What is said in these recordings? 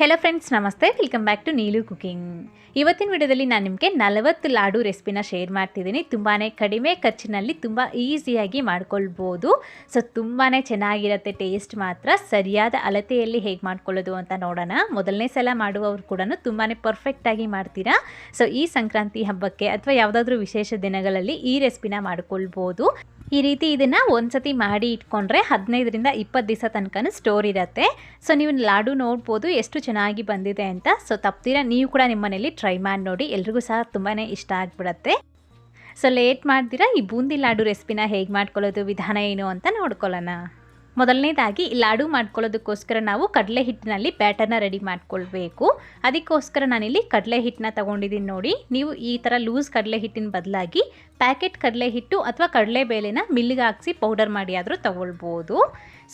Hello friends ನಮಸ್ತೆ. Welcome back to Neelu cooking ಇವತ್ತಿನ ವಿಡಿಯೋದಲ್ಲಿ ನಾನು ನಿಮಗೆ ನಲವತ್ತು ಲಾಡು ರೆಸಿಪಿನ ಶೇರ್ ಮಾಡ್ತಿದ್ದೀನಿ. ತುಂಬಾ ಕಡಿಮೆ ಖರ್ಚಿನಲ್ಲಿ ತುಂಬ ಈಸಿಯಾಗಿ ಮಾಡ್ಕೊಳ್ಬೋದು. ಸೊ ತುಂಬಾ ಚೆನ್ನಾಗಿರುತ್ತೆ ಟೇಸ್ಟ್ ಮಾತ್ರ. ಸರಿಯಾದ ಅಳತೆಯಲ್ಲಿ ಹೇಗೆ ಮಾಡ್ಕೊಳ್ಳೋದು ಅಂತ ನೋಡೋಣ. ಮೊದಲನೇ ಸಲ ಮಾಡುವವರು ಕೂಡ ತುಂಬಾ ಪರ್ಫೆಕ್ಟಾಗಿ ಮಾಡ್ತೀರಾ? ಸೊ ಈ ಸಂಕ್ರಾಂತಿ ಹಬ್ಬಕ್ಕೆ ಅಥವಾ ಯಾವುದಾದ್ರೂ ವಿಶೇಷ ದಿನಗಳಲ್ಲಿ ಈ ರೆಸಿಪಿನ ಮಾಡ್ಕೊಳ್ಬೋದು. ಈ ರೀತಿ ಇದನ್ನು ಒಂದ್ಸತಿ ಮಾಡಿ ಇಟ್ಕೊಂಡ್ರೆ ಹದಿನೈದರಿಂದ ಇಪ್ಪತ್ತು ದಿವಸ ತನಕ ಸ್ಟೋರ್ ಇರುತ್ತೆ. ಸೊ ನೀವು ಲಾಡು ನೋಡ್ಬೋದು ಎಷ್ಟು ಚೆನ್ನಾಗಿ ಬಂದಿದೆ ಅಂತ. ಸೊ ತಪ್ತೀರ ನೀವು ಕೂಡ ನಿಮ್ಮ ಮನೇಲಿ ಟ್ರೈ ಮಾಡಿ ನೋಡಿ. ಎಲ್ರಿಗೂ ಸಹ ತುಂಬಾ ಇಷ್ಟ ಆಗಿಬಿಡತ್ತೆ. ಸೊ ಲೇಟ್ ಮಾಡ್ತೀರಾ ಈ ಬೂಂದಿ ಲಾಡು ರೆಸಿಪಿನ ಹೇಗೆ ಮಾಡ್ಕೊಳ್ಳೋದು? ವಿಧಾನ ಏನು ಅಂತ ನೋಡ್ಕೊಳ್ಳೋಣ. ಮೊದಲನೇದಾಗಿ ಲಾಡು ಮಾಡ್ಕೊಳ್ಳೋದಕ್ಕೋಸ್ಕರ ನಾವು ಕಡಲೆ ಹಿಟ್ಟಿನಲ್ಲಿ ಬ್ಯಾಟರ್ನ ರೆಡಿ ಮಾಡ್ಕೊಳ್ಬೇಕು. ಅದಕ್ಕೋಸ್ಕರ ನಾನಿಲ್ಲಿ ಕಡಲೆ ಹಿಟ್ಟನ್ನ ತಗೊಂಡಿದ್ದೀನಿ ನೋಡಿ. ನೀವು ಈ ಥರ ಲೂಸ್ ಕಡಲೆ ಹಿಟ್ಟಿನ ಬದಲಾಗಿ ಪ್ಯಾಕೆಟ್ ಕಡಲೆ ಹಿಟ್ಟು ಅಥವಾ ಕಡಲೆ ಬೇಳೆನ ಮಿಲ್ಲಿಗೆ ಹಾಕ್ಸಿ ಪೌಡರ್ ಮಾಡಿ ಆದರೂ ತಗೊಳ್ಬೋದು.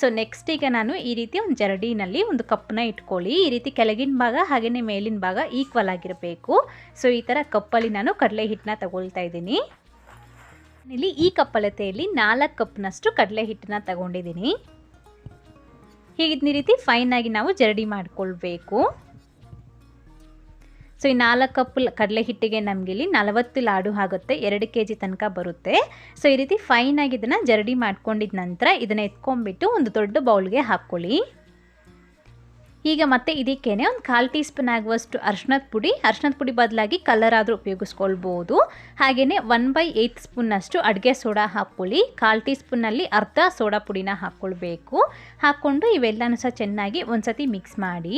ಸೊ, ನೆಕ್ಸ್ಟ್ ಈಗ ನಾನು ಈ ರೀತಿ ಒಂದು ಜರಡಿನಲ್ಲಿ ಒಂದು ಕಪ್ಪನ್ನ ಇಟ್ಕೊಳ್ಳಿ. ಈ ರೀತಿ ಕೆಳಗಿನ ಭಾಗ ಹಾಗೆಯೇ ಮೇಲಿನ ಭಾಗ ಈಕ್ವಲ್ ಆಗಿರಬೇಕು. ಸೊ, ಈ ಥರ ಕಪ್ಪಲ್ಲಿ ನಾನು ಕಡಲೆ ಹಿಟ್ಟನ್ನ ತಗೊಳ್ತಾ ಇದ್ದೀನಿ. ಇಲ್ಲಿ ಈ ಕಪ್ಪಳತೆಯಲ್ಲಿ ನಾಲ್ಕು ಕಪ್ನಷ್ಟು ಕಡಲೆ ಹಿಟ್ಟನ್ನ ತಗೊಂಡಿದ್ದೀನಿ. ಹೀಗೆ ಈ ರೀತಿ ಫೈನಾಗಿ ನಾವು ಜರಡಿ ಮಾಡಿಕೊಳ್ಬೇಕು. ಸೊ ಈ ನಾಲ್ಕು ಕಪ್ ಕಡಲೆ ಹಿಟ್ಟಿಗೆ ನಮಗೆ ಇಲ್ಲಿ ನಲವತ್ತು ಲಾಡು ಆಗುತ್ತೆ, ಎರಡು ಕೆ ಜಿ ತನಕ ಬರುತ್ತೆ. ಸೊ ಈ ರೀತಿ ಫೈನಾಗಿ ಇದನ್ನು ಜರಡಿ ಮಾಡ್ಕೊಂಡಿದ ನಂತರ ಇದನ್ನು ಎತ್ಕೊಂಡ್ಬಿಟ್ಟು ಒಂದು ದೊಡ್ಡ ಬೌಲ್ಗೆ ಹಾಕ್ಕೊಳ್ಳಿ. ಈಗ ಮತ್ತೆ ಇದಕ್ಕೇನೆ ಒಂದು ಕಾಲು ಟೀ ಸ್ಪೂನ್ ಆಗುವಷ್ಟು ಅರ್ಶಿನದ ಪುಡಿ. ಅರ್ಶಿನದ ಪುಡಿ ಬದಲಾಗಿ ಕಲರ್ ಆದರೂ ಉಪಯೋಗಿಸ್ಕೊಳ್ಬೋದು. ಹಾಗೆಯೇ ಒನ್ ಬೈ ಏಯ್ತ್ ಸ್ಪೂನ್ನಷ್ಟು ಅಡುಗೆ ಸೋಡಾ ಹಾಕ್ಕೊಳ್ಳಿ. ಕಾಲು ಟೀ ಸ್ಪೂನಲ್ಲಿ ಅರ್ಧ ಸೋಡಾ ಪುಡಿನ ಹಾಕ್ಕೊಳ್ಬೇಕು. ಹಾಕ್ಕೊಂಡು ಇವೆಲ್ಲನೂ ಸಹ ಚೆನ್ನಾಗಿ ಒಂದ್ಸತಿ ಮಿಕ್ಸ್ ಮಾಡಿ.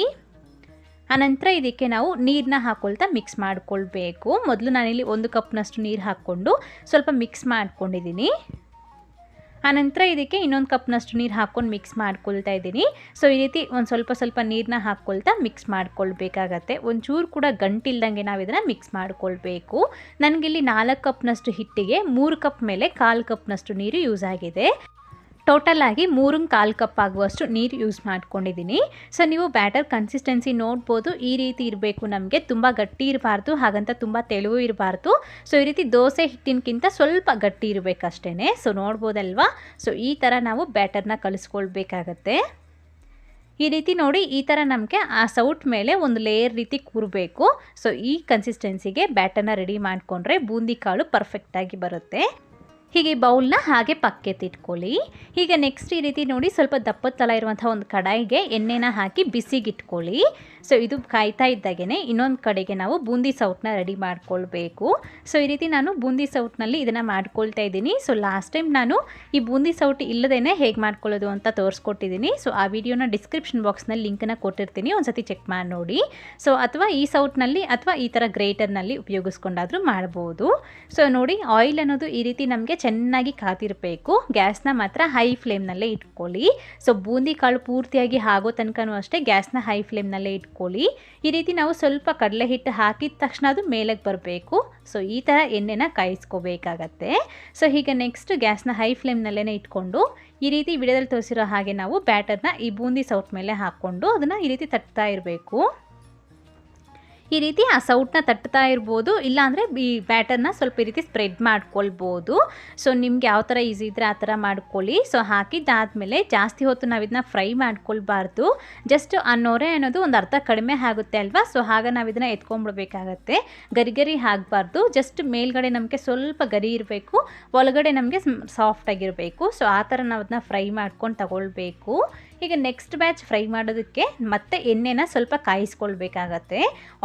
ಆನಂತರ ಇದಕ್ಕೆ ನಾವು ನೀರನ್ನ ಹಾಕ್ಕೊಳ್ತಾ ಮಿಕ್ಸ್ ಮಾಡಿಕೊಳ್ಬೇಕು. ಮೊದಲು ನಾನಿಲ್ಲಿ ಒಂದು ಕಪ್ನಷ್ಟು ನೀರು ಹಾಕ್ಕೊಂಡು ಸ್ವಲ್ಪ ಮಿಕ್ಸ್ ಮಾಡ್ಕೊಂಡಿದ್ದೀನಿ. ಆನಂತರ ಇದಕ್ಕೆ ಇನ್ನೊಂದು ಕಪ್ನಷ್ಟು ನೀರು ಹಾಕ್ಕೊಂಡು ಮಿಕ್ಸ್ ಮಾಡ್ಕೊಳ್ತಾ ಇದ್ದೀನಿ. ಸೊ ಈ ರೀತಿ ಒಂದು ಸ್ವಲ್ಪ ಸ್ವಲ್ಪ ನೀರನ್ನ ಹಾಕ್ಕೊಳ್ತಾ ಮಿಕ್ಸ್ ಮಾಡ್ಕೊಳ್ಬೇಕಾಗತ್ತೆ. ಒಂಚೂರು ಕೂಡ ಗಂಟಿಲ್ದಂಗೆ ನಾವು ಇದನ್ನು ಮಿಕ್ಸ್ ಮಾಡ್ಕೊಳ್ಬೇಕು. ನನಗಿಲ್ಲಿ ನಾಲ್ಕು ಕಪ್ನಷ್ಟು ಹಿಟ್ಟಿಗೆ ಮೂರು ಕಪ್ ಮೇಲೆ ಕಾಲು ಕಪ್ನಷ್ಟು ನೀರು ಯೂಸ್ ಆಗಿದೆ. ಟೋಟಲ್ ಆಗಿ ಮೂರು ಕಾಲು ಕಪ್ ಆಗುವಷ್ಟು ನೀರು ಯೂಸ್ ಮಾಡ್ಕೊಂಡಿದ್ದೀನಿ ಸೊ ನೀವು ಬ್ಯಾಟರ್ ಕನ್ಸಿಸ್ಟೆನ್ಸಿ ನೋಡ್ಬೋದು. ಈ ರೀತಿ ಇರಬೇಕು ನಮಗೆ. ತುಂಬ ಗಟ್ಟಿ ಇರಬಾರ್ದು. ಹಾಗಂತ ತುಂಬ ತೆಳುವು ಇರಬಾರ್ದು. ಸೊ ಈ ರೀತಿ ದೋಸೆ ಹಿಟ್ಟಿನಕ್ಕಿಂತ ಸ್ವಲ್ಪ ಗಟ್ಟಿ ಇರಬೇಕಷ್ಟೇ ಸೊ ನೋಡ್ಬೋದಲ್ವಾ? ಸೊ ಈ ಥರ ನಾವು ಬ್ಯಾಟರ್ನ ಕಲಿಸ್ಕೊಳ್ಬೇಕಾಗತ್ತೆ. ಈ ರೀತಿ ನೋಡಿ, ಈ ಥರ ನಮಗೆ ಆ ಸೌಟ್ ಮೇಲೆ ಒಂದು ಲೇಯರ್ ರೀತಿ ಕೂರಬೇಕು. ಸೊ ಈ ಕನ್ಸಿಸ್ಟೆನ್ಸಿಗೆ ಬ್ಯಾಟರ್ನ ರೆಡಿ ಮಾಡಿಕೊಂಡ್ರೆ ಬೂಂದಿ ಕಾಳು ಪರ್ಫೆಕ್ಟಾಗಿ ಬರುತ್ತೆ. ಹೀಗೆ ಬೌಲ್ನ ಹಾಗೆ ಪಕ್ಕೆತ್ತಿಟ್ಕೊಳ್ಳಿ. ಈಗ ನೆಕ್ಸ್ಟ್ ಈ ರೀತಿ ನೋಡಿ ಸ್ವಲ್ಪ ದಪ್ಪದ ತಲ ಇರುವಂಥ ಒಂದು ಕಡಾಯಿಗೆ ಎಣ್ಣೆನ ಹಾಕಿ ಬಿಸಿಗಿಟ್ಕೊಳ್ಳಿ. ಸೊ ಇದು ಕಾಯ್ತಾ ಇದ್ದಾಗೇ ಇನ್ನೊಂದು ಕಡೆಗೆ ನಾವು ಬೂಂದಿ ಸೌಟ್ನ ರೆಡಿ ಮಾಡ್ಕೊಳ್ಬೇಕು. ಸೊ ಈ ರೀತಿ ನಾನು ಬೂಂದಿ ಸೌಟ್ನಲ್ಲಿ ಇದನ್ನು ಮಾಡ್ಕೊಳ್ತಾ ಇದ್ದೀನಿ. ಸೊ ಲಾಸ್ಟ್ ಟೈಮ್ ನಾನು ಈ ಬೂಂದಿ ಸೌಟ್ ಇಲ್ಲದೇ ಹೇಗೆ ಮಾಡ್ಕೊಳ್ಳೋದು ಅಂತ ತೋರಿಸ್ಕೊಟ್ಟಿದ್ದೀನಿ. ಸೊ ಆ ವಿಡಿಯೋನ ಡಿಸ್ಕ್ರಿಪ್ಷನ್ ಬಾಕ್ಸ್ನಲ್ಲಿ ಲಿಂಕನ್ನ ಕೊಟ್ಟಿರ್ತೀನಿ. ಒಂದ್ಸತಿ ಚೆಕ್ ಮಾಡಿ ನೋಡಿ. ಸೊ ಅಥವಾ ಈ ಸೌಟ್ನಲ್ಲಿ ಅಥವಾ ಈ ಥರ ಗ್ರೇಟರ್ನಲ್ಲಿ ಉಪಯೋಗಿಸ್ಕೊಂಡಾದರೂ ಮಾಡ್ಬೋದು. ಸೊ ನೋಡಿ ಆಯಿಲ್ ಅನ್ನೋದು ಈ ರೀತಿ ನಮಗೆ ಚೆನ್ನಾಗಿ ಕಾತಿರಬೇಕು ಗ್ಯಾಸ್ನ ಮಾತ್ರ ಹೈ ಫ್ಲೇಮ್ನಲ್ಲೇ ಇಟ್ಕೊಳ್ಳಿ. ಸೊ, ಬೂಂದಿ ಕಾಳು ಪೂರ್ತಿಯಾಗಿ ಆಗೋ ತನಕನೂ ಅಷ್ಟೇ ಗ್ಯಾಸ್ನ ಹೈ ಫ್ಲೇಮ್ನಲ್ಲೇ ಇಟ್ಕೊಳ್ಳಿ. ಈ ರೀತಿ ನಾವು ಸ್ವಲ್ಪ ಕಡಲೆ ಹಿಟ್ಟು ಹಾಕಿದ ತಕ್ಷಣ ಅದು ಮೇಲಕ್ಕೆ ಬರಬೇಕು. ಸೊ, ಈ ಥರ ಎಣ್ಣೆನ ಕಾಯಿಸ್ಕೋಬೇಕಾಗತ್ತೆ. ಸೊ, ಹೀಗೆ ನೆಕ್ಸ್ಟ್ ಗ್ಯಾಸ್ನ ಹೈ ಫ್ಲೇಮ್ನಲ್ಲೇ ಇಟ್ಕೊಂಡು, ಈ ರೀತಿ ವಿಡಿಯೋದಲ್ಲಿ ತೋರಿಸಿರೋ ಹಾಗೆ ನಾವು ಬ್ಯಾಟರ್ನ ಈ ಬೂಂದಿ ಸೌಟ್ ಮೇಲೆ ಹಾಕ್ಕೊಂಡು ಅದನ್ನು ಈ ರೀತಿ ತಟ್ತಾ ಇರಬೇಕು. ಈ ರೀತಿ ಆ ಸೌಟ್ನ ತಟ್ತಾ ಇರ್ಬೋದು. ಇಲ್ಲಾಂದರೆ ಈ ಬ್ಯಾಟರ್ನ ಸ್ವಲ್ಪ ಈ ರೀತಿ ಸ್ಪ್ರೆಡ್ ಮಾಡ್ಕೊಳ್ಬೋದು. ಸೊ ನಿಮ್ಗೆ ಯಾವ ಥರ ಈಸಿ ಇದ್ರೆ ಆ ಥರ ಮಾಡ್ಕೊಳ್ಳಿ. ಸೊ ಹಾಕಿದ್ದಾದಮೇಲೆ ಜಾಸ್ತಿ ಹೊತ್ತು ನಾವು ಇದನ್ನ ಫ್ರೈ ಮಾಡ್ಕೊಳ್ಬಾರ್ದು. ಜಸ್ಟ್ ಆ ನೊರೆ ಅನ್ನೋದು ಒಂದು ಅರ್ಧ ಕಡಿಮೆ ಆಗುತ್ತೆ ಅಲ್ವಾ? ಸೊ ಆಗ ನಾವು ಇದನ್ನು ಎತ್ಕೊಂಡ್ಬಿಡ್ಬೇಕಾಗತ್ತೆ. ಗರಿ ಗರಿ ಆಗಬಾರ್ದು. ಜಸ್ಟ್ ಮೇಲ್ಗಡೆ ನಮಗೆ ಸ್ವಲ್ಪ ಗರಿ ಇರಬೇಕು. ಒಳಗಡೆ ನಮಗೆ ಸಾಫ್ಟಾಗಿರಬೇಕು ಸೊ ಆ ಥರ ನಾವು ಅದನ್ನ ಫ್ರೈ ಮಾಡ್ಕೊಂಡು ತಗೊಳ್ಬೇಕು. ಈಗ ನೆಕ್ಸ್ಟ್ ಬ್ಯಾಚ್ ಫ್ರೈ ಮಾಡೋದಕ್ಕೆ ಮತ್ತೆ ಎಣ್ಣೆನ ಸ್ವಲ್ಪ ಕಾಯಿಸ್ಕೊಳ್ಬೇಕಾಗತ್ತೆ.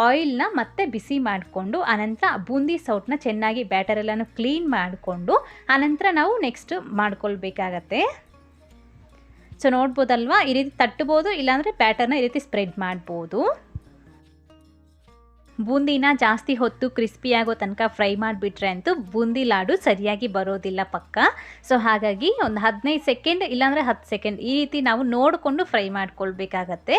ಆಯಿಲ್ನ ಮತ್ತೆ ಬಿಸಿ ಮಾಡಿಕೊಂಡು ಆನಂತರ ಬೂಂದಿ ಸೌಟ್ನ ಚೆನ್ನಾಗಿ ಬ್ಯಾಟರೆಲ್ಲನೂ ಕ್ಲೀನ್ ಮಾಡಿಕೊಂಡು ಆನಂತರ ನಾವು ನೆಕ್ಸ್ಟ್ ಮಾಡ್ಕೊಳ್ಬೇಕಾಗತ್ತೆ. ಸೊ ನೋಡ್ಬೋದಲ್ವಾ? ಈ ರೀತಿ ತಟ್ಬೋದು ಇಲ್ಲಾಂದರೆ ಬ್ಯಾಟರ್ನ ಈ ರೀತಿ ಸ್ಪ್ರೆಡ್ ಮಾಡ್ಬೋದು. ಬೂಂದಿನ ಜಾಸ್ತಿ ಹೊತ್ತು ಕ್ರಿಸ್ಪಿ ಆಗೋ ತನಕ ಫ್ರೈ ಮಾಡಿಬಿಟ್ರೆ ಅಂತೂ ಬೂಂದಿ ಲಾಡು ಸರಿಯಾಗಿ ಬರೋದಿಲ್ಲ ಪಕ್ಕ. ಸೊ ಹಾಗಾಗಿ ಒಂದು ಹದಿನೈದು ಸೆಕೆಂಡ್ ಇಲ್ಲಾಂದರೆ ಹತ್ತು ಸೆಕೆಂಡ್ ಈ ರೀತಿ ನಾವು ನೋಡಿಕೊಂಡು ಫ್ರೈ ಮಾಡ್ಕೊಳ್ಬೇಕಾಗತ್ತೆ.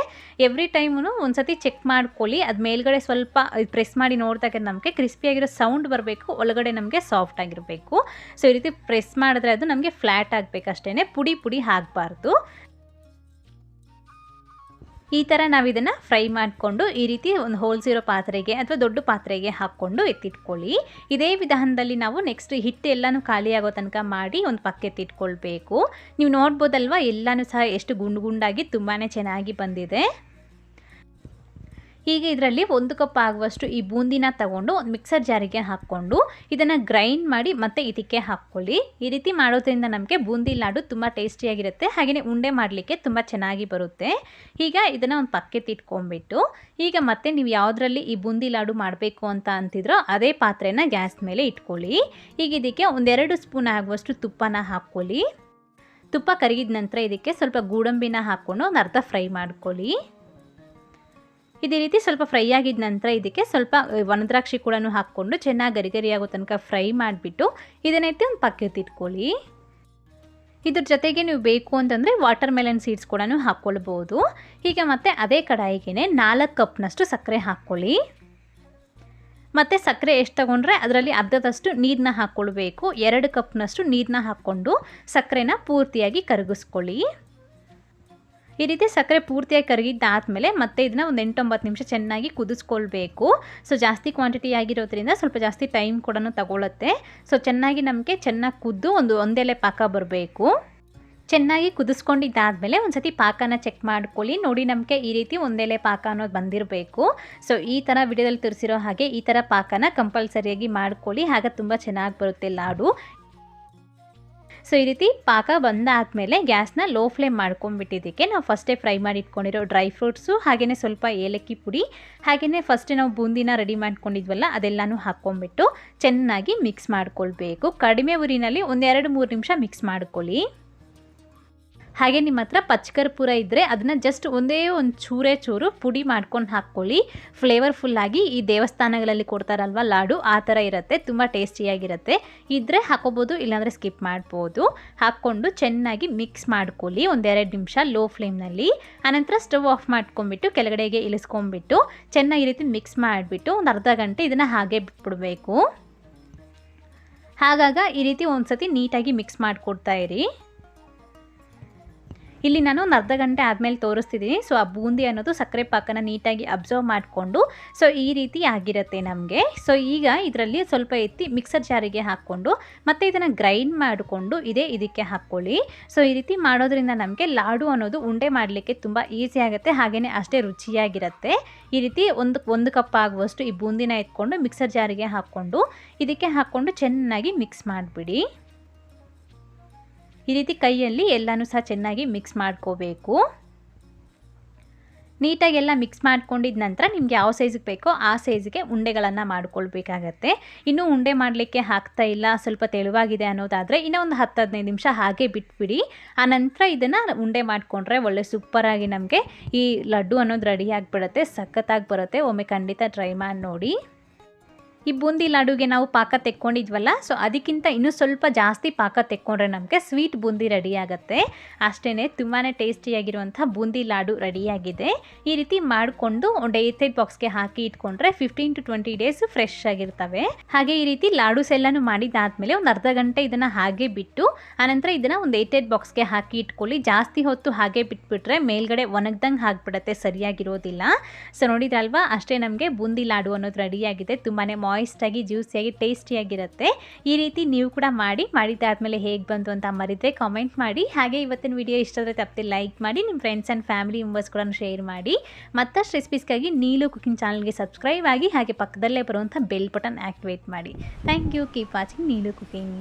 ಎವ್ರಿ ಟೈಮು ಒಂದು ಸತಿ ಚೆಕ್ ಮಾಡ್ಕೊಳ್ಳಿ. ಅದು ಮೇಲ್ಗಡೆ ಸ್ವಲ್ಪ ಪ್ರೆಸ್ ಮಾಡಿ ನೋಡಿದಾಗ ನಮಗೆ ಕ್ರಿಸ್ಪಿಯಾಗಿರೋ ಸೌಂಡ್ ಬರಬೇಕು, ಒಳಗಡೆ ನಮಗೆ ಸಾಫ್ಟ್ ಆಗಿರಬೇಕು. ಸೊ ಈ ರೀತಿ ಪ್ರೆಸ್ ಮಾಡಿದ್ರೆ ಅದು ನಮಗೆ ಫ್ಲ್ಯಾಟ್ ಆಗಬೇಕಷ್ಟೇ ಪುಡಿ ಪುಡಿ ಆಗಬಾರ್ದು. ಈ ಥರ ನಾವು ಇದನ್ನು ಫ್ರೈ ಮಾಡಿಕೊಂಡು ಈ ರೀತಿ ಒಂದು ಹೋಲ್ಸಿರೋ ಪಾತ್ರೆಗೆ ಅಥವಾ ದೊಡ್ಡ ಪಾತ್ರೆಗೆ ಹಾಕ್ಕೊಂಡು ಎತ್ತಿಟ್ಕೊಳ್ಳಿ. ಇದೇ ವಿಧಾನದಲ್ಲಿ ನಾವು ನೆಕ್ಸ್ಟ್ ಹಿಟ್ಟು ಎಲ್ಲನೂ ಖಾಲಿ ಆಗೋ ತನಕ ಮಾಡಿ ಒಂದು ಪಕ್ಕ ಎತ್ತಿಟ್ಕೊಳ್ಬೇಕು ನೀವು ನೋಡ್ಬೋದಲ್ವ, ಎಲ್ಲನೂ ಸಹ ಎಷ್ಟು ಗುಂಡು ಗುಂಡಾಗಿ ತುಂಬಾ ಚೆನ್ನಾಗಿ ಬಂದಿದೆ. ಹೀಗೆ ಇದರಲ್ಲಿ ಒಂದು ಕಪ್ ಆಗುವಷ್ಟು ಈ ಬೂಂದಿನ ತಗೊಂಡು ಒಂದು ಮಿಕ್ಸರ್ ಜಾರಿಗೆ ಹಾಕ್ಕೊಂಡು ಇದನ್ನು ಗ್ರೈಂಡ್ ಮಾಡಿ ಮತ್ತೆ ಇದಕ್ಕೆ ಹಾಕ್ಕೊಳ್ಳಿ. ಈ ರೀತಿ ಮಾಡೋದ್ರಿಂದ ನಮಗೆ ಬೂಂದಿ ಲಾಡು ತುಂಬ ಟೇಸ್ಟಿಯಾಗಿರುತ್ತೆ ಹಾಗೆಯೇ ಉಂಡೆ ಮಾಡಲಿಕ್ಕೆ ತುಂಬ ಚೆನ್ನಾಗಿ ಬರುತ್ತೆ. ಈಗ ಇದನ್ನು ಒಂದು ಪಕ್ಕಕ್ಕೆ ಇಟ್ಕೊಂಡ್ಬಿಟ್ಟು ಈಗ ಮತ್ತೆ ನೀವು ಯಾವುದರಲ್ಲಿ ಈ ಬೂಂದಿ ಲಾಡು ಮಾಡಬೇಕು ಅಂತ ಅಂತಿದ್ರೋ ಅದೇ ಪಾತ್ರೆನ ಗ್ಯಾಸ್ ಮೇಲೆ ಇಟ್ಕೊಳ್ಳಿ. ಈಗ ಇದಕ್ಕೆ ಒಂದೆರಡು ಸ್ಪೂನ್ ಆಗುವಷ್ಟು ತುಪ್ಪನ ಹಾಕ್ಕೊಳ್ಳಿ. ತುಪ್ಪ ಕರಗಿದ ನಂತರ ಇದಕ್ಕೆ ಸ್ವಲ್ಪ ಗೋಡಂಬಿನ ಹಾಕ್ಕೊಂಡು ಒಂದು ಅರ್ಧ ಫ್ರೈ ಮಾಡ್ಕೊಳ್ಳಿ. ಇದೇ ರೀತಿ ಸ್ವಲ್ಪ ಫ್ರೈ ಆಗಿದ ನಂತರ ಇದಕ್ಕೆ ಸ್ವಲ್ಪ ಒಣದ್ರಾಕ್ಷಿ ಕೂಡ ಹಾಕ್ಕೊಂಡು ಚೆನ್ನಾಗಿ ಗರಿ ಗರಿ ಆಗೋ ತನಕ ಫ್ರೈ ಮಾಡಿಬಿಟ್ಟು ಇದನ್ನೈತಿ ಒಂದು ಪಕ್ಕಕ್ಕೆ ಇಟ್ಕೊಳ್ಳಿ. ಇದ್ರ ಜೊತೆಗೆ ನೀವು ಬೇಕು ಅಂತಂದರೆ ವಾಟರ್ ಮೆಲನ್ ಸೀಡ್ಸ್ ಕೂಡ ಹಾಕ್ಕೊಳ್ಬೋದು. ಹೀಗೆ ಮತ್ತೆ ಅದೇ ಕಡಾಯಿಗೆ ನಾಲ್ಕು ಕಪ್ನಷ್ಟು ಸಕ್ಕರೆ ಹಾಕ್ಕೊಳ್ಳಿ. ಮತ್ತು ಸಕ್ಕರೆ ಎಷ್ಟು ತಗೊಂಡ್ರೆ ಅದರಲ್ಲಿ ಅರ್ಧದಷ್ಟು ನೀರನ್ನ ಹಾಕ್ಕೊಳ್ಬೇಕು. ಎರಡು ಕಪ್ನಷ್ಟು ನೀರನ್ನ ಹಾಕ್ಕೊಂಡು ಸಕ್ಕರೆನ ಪೂರ್ತಿಯಾಗಿ ಕರಗಿಸ್ಕೊಳ್ಳಿ. ಈ ರೀತಿ ಸಕ್ಕರೆ ಪೂರ್ತಿಯಾಗಿ ಕರಗಿದ್ದಾದಮೇಲೆ ಮತ್ತೆ ಇದನ್ನ ಒಂದು ಎಂಟೊಂಬತ್ತು ನಿಮಿಷ ಚೆನ್ನಾಗಿ ಕುದಿಸ್ಕೊಳ್ಬೇಕು. ಸೊ ಜಾಸ್ತಿ ಕ್ವಾಂಟಿಟಿ ಆಗಿರೋದ್ರಿಂದ ಸ್ವಲ್ಪ ಜಾಸ್ತಿ ಟೈಮ್ ಕೂಡ ತಗೊಳ್ಳುತ್ತೆ ಸೊ ಚೆನ್ನಾಗಿ ನಮಗೆ ಚೆನ್ನಾಗಿ ಕುದ್ದು ಒಂದು ಒಂದೆಲೆ ಪಾಕ ಬರಬೇಕು. ಚೆನ್ನಾಗಿ ಕುದಿಸ್ಕೊಂಡಿದ್ದಾದಮೇಲೆ ಒಂದು ಸತಿ ಪಾಕನ ಚೆಕ್ ಮಾಡ್ಕೊಳ್ಳಿ. ನೋಡಿ ನಮಗೆ ಈ ರೀತಿ ಒಂದೆಲೆ ಪಾಕ ಅನ್ನೋದು ಬಂದಿರಬೇಕು. ಸೊ ಈ ಥರ ವಿಡಿಯೋದಲ್ಲಿ ತೋರಿಸಿರೋ ಹಾಗೆ ಈ ಥರ ಪಾಕನ ಕಂಪಲ್ಸರಿಯಾಗಿ ಮಾಡ್ಕೊಳ್ಳಿ. ಆಗ ತುಂಬ ಚೆನ್ನಾಗಿ ಬರುತ್ತೆ ಲಾಡು. ಸೊ, ಈ ರೀತಿ ಪಾಕ ಬಂದಾದಮೇಲೆ ಗ್ಯಾಸ್ನ ಲೋ ಫ್ಲೇಮ್ ಮಾಡ್ಕೊಂಡ್ಬಿಟ್ಟಿದ್ದಕ್ಕೆ ನಾವು ಫಸ್ಟೇ ಫ್ರೈ ಮಾಡಿ ಇಟ್ಕೊಂಡಿರೋ ಡ್ರೈ ಫ್ರೂಟ್ಸು ಹಾಗೆಯೇ ಸ್ವಲ್ಪ ಏಲಕ್ಕಿ ಪುಡಿ ಹಾಗೆಯೇ ಫಸ್ಟೇ ನಾವು ಬೂಂದಿನ ರೆಡಿ ಮಾಡ್ಕೊಂಡಿದ್ವಲ್ಲ, ಅದೆಲ್ಲನೂ ಹಾಕ್ಕೊಂಡ್ಬಿಟ್ಟು ಚೆನ್ನಾಗಿ ಮಿಕ್ಸ್ ಮಾಡ್ಕೊಳ್ಬೇಕು. ಕಡಿಮೆ ಉರಿನಲ್ಲಿ ಒಂದೆರಡು ಮೂರು ನಿಮಿಷ ಮಿಕ್ಸ್ ಮಾಡ್ಕೊಳ್ಳಿ. ಹಾಗೆ ನಿಮ್ಮ ಹತ್ರ ಪಚ್ಕರ್ಪೂರ ಇದ್ದರೆ ಅದನ್ನು ಜಸ್ಟ್ ಒಂದೇ ಒಂದು ಚೂರೇ ಚೂರು ಪುಡಿ ಮಾಡ್ಕೊಂಡು ಹಾಕ್ಕೊಳ್ಳಿ. ಫ್ಲೇವರ್ಫುಲ್ಲಾಗಿ ಈ ದೇವಸ್ಥಾನಗಳಲ್ಲಿ ಕೊಡ್ತಾರಲ್ವ ಲಾಡು, ಆ ಥರ ಇರುತ್ತೆ, ತುಂಬ ಟೇಸ್ಟಿಯಾಗಿರುತ್ತೆ ಇದ್ದರೆ ಹಾಕೋಬೋದು, ಇಲ್ಲಾಂದರೆ ಸ್ಕಿಪ್ ಮಾಡ್ಬೋದು. ಹಾಕ್ಕೊಂಡು ಚೆನ್ನಾಗಿ ಮಿಕ್ಸ್ ಮಾಡ್ಕೊಳ್ಳಿ ಒಂದೆರಡು ನಿಮಿಷ ಲೋ ಫ್ಲೇಮ್ನಲ್ಲಿ ಆನಂತರ ಸ್ಟವ್ ಆಫ್ ಮಾಡ್ಕೊಂಡ್ಬಿಟ್ಟು, ಕೆಳಗಡೆಗೆ ಇಳಿಸ್ಕೊಂಬಿಟ್ಟು ಚೆನ್ನಾಗಿ ರೀತಿ ಮಿಕ್ಸ್ ಮಾಡಿಬಿಟ್ಟು, ಒಂದು ಅರ್ಧ ಗಂಟೆ ಇದನ್ನು ಹಾಗೆ ಬಿಟ್ಬಿಡಬೇಕು. ಹಾಗಾಗ ಈ ರೀತಿ ಒಂದು ಸತಿ ನೀಟಾಗಿ ಮಿಕ್ಸ್ ಮಾಡಿಕೊಡ್ತಾ ಇರಿ. ಇಲ್ಲಿ ನಾನು ಒಂದು ಅರ್ಧ ಗಂಟೆ ಆದಮೇಲೆ ತೋರಿಸ್ತಿದ್ದೀನಿ. ಸೊ ಆ ಬೂಂದಿ ಅನ್ನೋದು ಸಕ್ಕರೆ ಪಾಕನ ನೀಟಾಗಿ ಅಬ್ಸರ್ವ್ ಮಾಡಿಕೊಂಡು ಸೊ ಈ ರೀತಿ ಆಗಿರುತ್ತೆ ನಮಗೆ. ಸೊ ಈಗ ಇದರಲ್ಲಿ ಸ್ವಲ್ಪ ಎತ್ತಿ ಮಿಕ್ಸರ್ ಜಾರಿಗೆ ಹಾಕ್ಕೊಂಡು, ಮತ್ತು ಇದನ್ನು ಗ್ರೈಂಡ್ ಮಾಡಿಕೊಂಡು ಇದೇ ಇದಕ್ಕೆ ಹಾಕ್ಕೊಳ್ಳಿ. ಸೊ ಈ ರೀತಿ ಮಾಡೋದ್ರಿಂದ ನಮಗೆ ಲಾಡು ಅನ್ನೋದು ಉಂಡೆ ಮಾಡಲಿಕ್ಕೆ ತುಂಬ ಈಸಿ ಆಗುತ್ತೆ. ಹಾಗೆಯೇ ಅಷ್ಟೇ ರುಚಿಯಾಗಿರುತ್ತೆ. ಈ ರೀತಿ ಒಂದು ಒಂದು ಕಪ್ ಆಗುವಷ್ಟು ಈ ಬೂಂದಿನ ಎತ್ಕೊಂಡು ಮಿಕ್ಸರ್ ಜಾರಿಗೆ ಹಾಕ್ಕೊಂಡು, ಇದಕ್ಕೆ ಹಾಕ್ಕೊಂಡು ಚೆನ್ನಾಗಿ ಮಿಕ್ಸ್ ಮಾಡಿಬಿಡಿ. ಈ ರೀತಿ ಕೈಯಲ್ಲಿ ಎಲ್ಲನೂ ಸಹ ಚೆನ್ನಾಗಿ ಮಿಕ್ಸ್ ಮಾಡ್ಕೋಬೇಕು. ನೀಟಾಗಿ ಎಲ್ಲ ಮಿಕ್ಸ್ ಮಾಡ್ಕೊಂಡಿದ ನಂತರ ನಿಮ್ಗೆ ಯಾವ ಸೈಜಿಗೆ ಬೇಕೋ ಆ ಸೈಜಿಗೆ ಉಂಡೆಗಳನ್ನು ಮಾಡ್ಕೊಳ್ಬೇಕಾಗತ್ತೆ. ಇನ್ನೂ ಉಂಡೆ ಮಾಡಲಿಕ್ಕೆ ಆಗ್ತಾ ಇಲ್ಲ, ಸ್ವಲ್ಪ ತೆಳುವಾಗಿದೆ ಅನ್ನೋದಾದರೆ ಇನ್ನೂ ಒಂದು ಹತ್ತು ಹದಿನೈದು ನಿಮಿಷ ಹಾಗೆ ಬಿಟ್ಬಿಡಿ. ಆ ನಂತರ ಇದನ್ನು ಉಂಡೆ ಮಾಡಿಕೊಂಡ್ರೆ ಒಳ್ಳೆ ಸೂಪರಾಗಿ ನಮಗೆ ಈ ಲಡ್ಡು ಅನ್ನೋದು ರೆಡಿ ಆಗಿಬಿಡುತ್ತೆ, ಸಖತ್ತಾಗಿ ಬರುತ್ತೆ. ಒಮ್ಮೆ ಖಂಡಿತ ಟ್ರೈ ಮಾಡಿ ನೋಡಿ. ಈ ಬೂಂದಿ ಲಾಡುಗೆ ನಾವು ಪಾಕ ತೆಕ್ಕೊಂಡಿದ್ವಲ್ಲ ಸೊ ಅದಕ್ಕಿಂತ ಇನ್ನೂ ಸ್ವಲ್ಪ ಜಾಸ್ತಿ ಪಾಕ ತೆಕ್ಕೊಂಡ್ರೆ ನಮಗೆ ಸ್ವೀಟ್ ಬೂಂದಿ ರೆಡಿ ಆಗುತ್ತೆ. ಅಷ್ಟೇ ತುಂಬಾ ಟೇಸ್ಟಿಯಾಗಿರುವಂಥ ಬೂಂದಿ ಲಾಡು ರೆಡಿಯಾಗಿದೆ ಈ ರೀತಿ ಮಾಡಿಕೊಂಡು ಒಂದು ಏತೈಡ್ ಬಾಕ್ಸ್ಗೆ ಹಾಕಿ ಇಟ್ಕೊಂಡ್ರೆ fifteen to twenty days fresh ಆಗಿರ್ತವೆ. ಹಾಗೆ ಈ ರೀತಿ ಲಾಡುಸ್ ಎಲ್ಲನೂ ಮಾಡಿದಾದ್ಮೇಲೆ ಒಂದು ಅರ್ಧ ಗಂಟೆ ಇದನ್ನು ಹಾಗೆ ಬಿಟ್ಟು, ಆನಂತರ ಇದನ್ನು ಒಂದು ಏಟೆಡ್ ಬಾಕ್ಸ್ಗೆ ಹಾಕಿ ಇಟ್ಕೊಳ್ಳಿ. ಜಾಸ್ತಿ ಹೊತ್ತು ಹಾಗೆ ಬಿಟ್ಬಿಟ್ರೆ ಮೇಲ್ಗಡೆ ಒಣಗ್ದಂಗೆ ಹಾಕ್ಬಿಡತ್ತೆ ಸರಿಯಾಗಿರೋದಿಲ್ಲ. ಸೊ ನೋಡಿದ್ರಲ್ವಾ, ಅಷ್ಟೇ ನಮಗೆ ಬೂಂದಿ ಲಾಡು ಅನ್ನೋದು ರೆಡಿಯಾಗಿದೆ ತುಂಬಾ ಮಾಯಿಸ್ಟಾಗಿ ಜ್ಯೂಸಿಯಾಗಿ ಟೇಸ್ಟಿಯಾಗಿರುತ್ತೆ ಈ ರೀತಿ ನೀವು ಕೂಡ ಮಾಡಿ ಮಾಡಿದ್ದಾದಮೇಲೆ ಹೇಗೆ ಬಂತು ಅಂತ ಮರಿದ್ರೆ ಕಾಮೆಂಟ್ ಮಾಡಿ. ಹಾಗೆ ಇವತ್ತಿನ ವಿಡಿಯೋ ಇಷ್ಟ ಆದರೆ ತಪ್ಪದೆ ಲೈಕ್ ಮಾಡಿ ನಿಮ್ಮ ಫ್ರೆಂಡ್ಸ್ ಆ್ಯಂಡ್ ಫ್ಯಾಮಿಲಿ ಮೆಂಬರ್ಸ್ ಕೂಡ ಶೇರ್ ಮಾಡಿ. ಮತ್ತಷ್ಟು ರೆಸಿಪೀಸ್ಗಾಗಿ ನೀಲು ಕುಕಿಂಗ್ ಚಾನಲ್ಗೆ ಸಬ್ಸ್ಕ್ರೈಬ್ ಆಗಿ, ಹಾಗೆ ಪಕ್ಕದಲ್ಲೇ ಬರುವಂಥ ಬೆಲ್ ಬಟನ್ ಆ್ಯಕ್ಟಿವೇಟ್ ಮಾಡಿ. Thank you keep watching Neelu cooking